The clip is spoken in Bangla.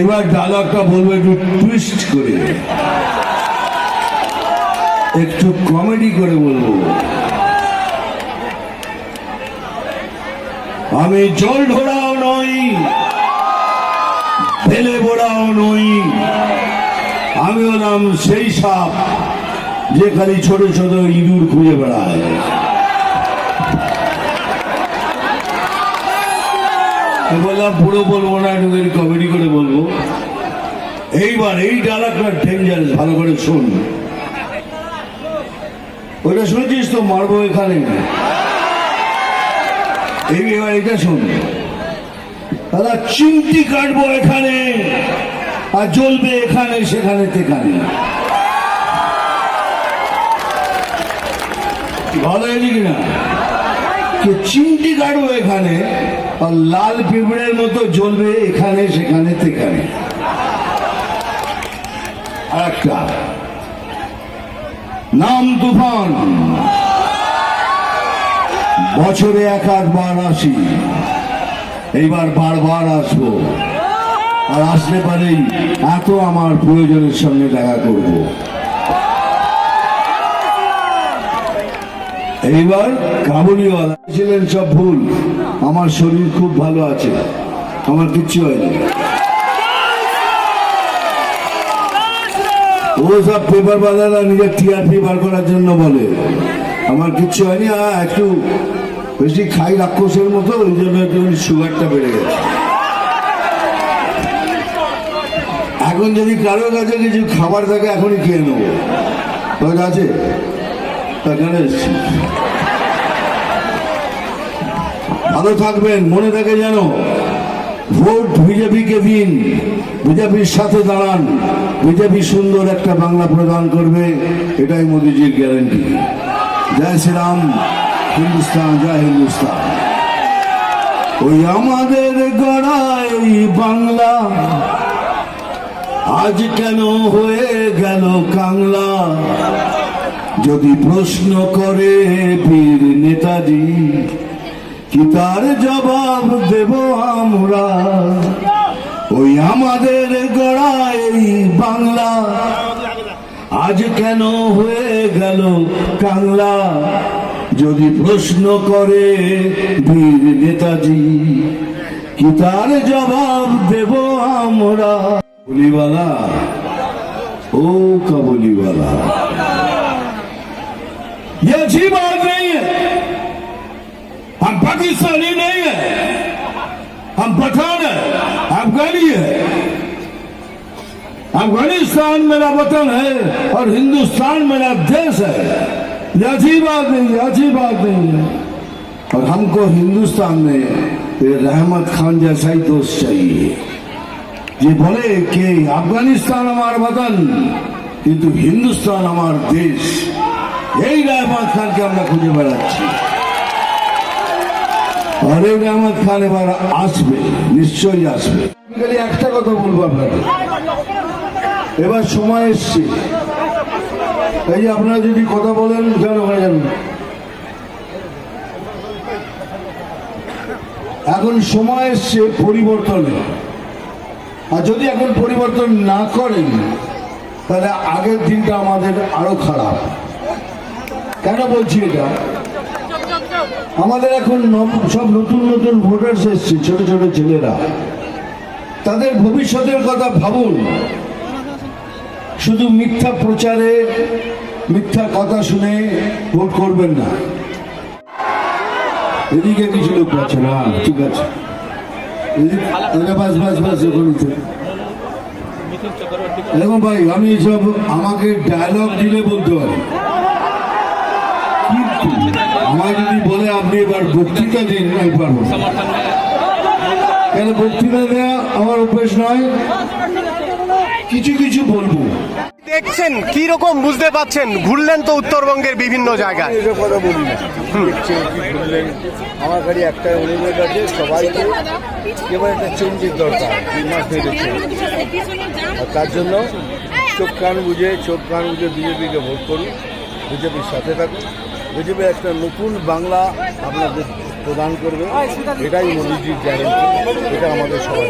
এবার ডায়লগটা বলব একটু টুইস্ট করে। একটু কমেডি করে বলব। আমি জল ঢোড়াও নই, ফেলে বোড়াও নই। আমি হলাম সেই সাপ যে খালি ছোট ছোট ইঁদুর খুঁজে বেড়ায়। বললাম, পুরো বলব না, একটু কমেডি করে বলব। এইবার এই ডায়লগটা ডেঞ্জারাস ভালো করে শোন। ওইটা শুনেছিস তো, মারবো এখানে? এই, এবার এটা শোন। দাদা, চিমটি কাটবো এখানে, আর জ্বলবে এখানে, সেখানে তেখানে ভালো কিনা? যে চিমটি কাটবো এখানে লাল পিঁপড়ের মতো জ্বলবে এখানে সেখানে। আর একটা। নাম তুফান। বছরে এক আধবার আসি। এইবার বারবার আসব। আর আসলে পারেই এত আমার প্রয়োজনের সঙ্গে দেখা করব। এইবার কাবুলিওয়ালা। ছিলেন সব ভুল। আমার শরীর খুব ভালো আছে। আমার কিচ্ছু হয়নি। ও সব পেপার বালারা নিজের টিআরপি বার করার জন্য বলে, আমার কিচ্ছু হয়নি একটু বেশি খাই রাক্ষসের মতো, ওই জন্য একটু সুগারটা বেড়ে গেছে। এখন যদি কারোর কাছে কিছু খাবার থাকে, এখনই খেয়ে নেব। আছে ভালো থাকবেন, মনে থাকে যেন। ভোট বিজেপিকে দিন, বিজেপির সাথে দাঁড়ান, বিজেপি সুন্দর একটা বাংলা প্রদান করবে, এটাই মোদিজির গ্যারেন্টি জয় শ্রীরাম, হিন্দুস্তান, জয় হিন্দুস্তান। ওই আমাদের গড়াই বাংলা, আজ কেন হয়ে গেল কাংলা? যদি প্রশ্ন করে বীর নেতাজি, কি তার জবাব দেব আমরা? ওই আমাদের গড়াই বাংলা আজ কেন হয়ে গেল কাংলা? যদি প্রশ্ন করে বীর নেতাজি, কি তার জবাব দেব আমরা? বলিওয়ালা ও কাবুলিওয়ালা। ये अच्छी बात नहीं है। हम पाकिस्तानी नहीं है। हम पठान है। अफगानी है। अफ़गानिस्तान मेरा वतन है और हिंदुस्तान मेरा देश है। ये अच्छी बात नहीं है अच्छी बात नहीं है। और हमको हिंदुस्तान में रहमत खान जैसा ही दोस्त चाहिए। ये बोले कि अफ़गानिस्तान हमारा वतन, किंतु हिंदुस्तान हमारा देश। এই রহমত খানকে আমরা খুঁজে বেড়াচ্ছি। আর এই রহমত খান এবার আসবে, নিশ্চয়ই আসবে। খালি একটা কথা বলব আপনাকে এবার সময় এসছে। এই যে আপনারা যদি কথা বলেন, কেন হয়ে যাবেন এখন সময় এসছে পরিবর্তনের আর যদি এখন পরিবর্তন না করেন, তাহলে আগের দিনটা আমাদের আরও খারাপ। কেন বলছি এটা? আমাদের এখন সব নতুন নতুন ভোটার্স এসছে, ছোট ছোট ছেলেরা। তাদের ভবিষ্যতের কথা ভাবুন। শুধু মিথ্যা প্রচারে, মিথ্যা কথা শুনে ভোট করবেন না। এদিকে কিছু লোক পাচ্ছে না, ঠিক আছে। বাস ভাই, আমি সব আমাকে ডায়লগ দিলে বলতে পারি। কিন্তু আমায় যদি বলে আপনি এবার বক্তৃতা দিন আমি পারব কেন বক্তৃতা দেওয়া আমার অভ্যেস নয়? কিছু কিছু বলব। দেখছেন কি রকম বুঝতে পাচ্ছেন? ঘুরলেন তো উত্তরবঙ্গের বিভিন্ন জায়গায়। এসব কথা বলি না। আমার একটা অনুরোধ আছে সবাইকে এবার একটা চেঞ্জের দরকার তিন মাস ধরে আর তার জন্য চোখ কান বুঝে চোখ কান বুঝে বিজেপিকে ভোট করুন বিজেপির সাথে থাকুন। বিজেপি একটা নতুন বাংলা আপনাদের প্রদান করবে। এটাই মোদীজির গ্যারেন্টি এটা আমাদের সবাই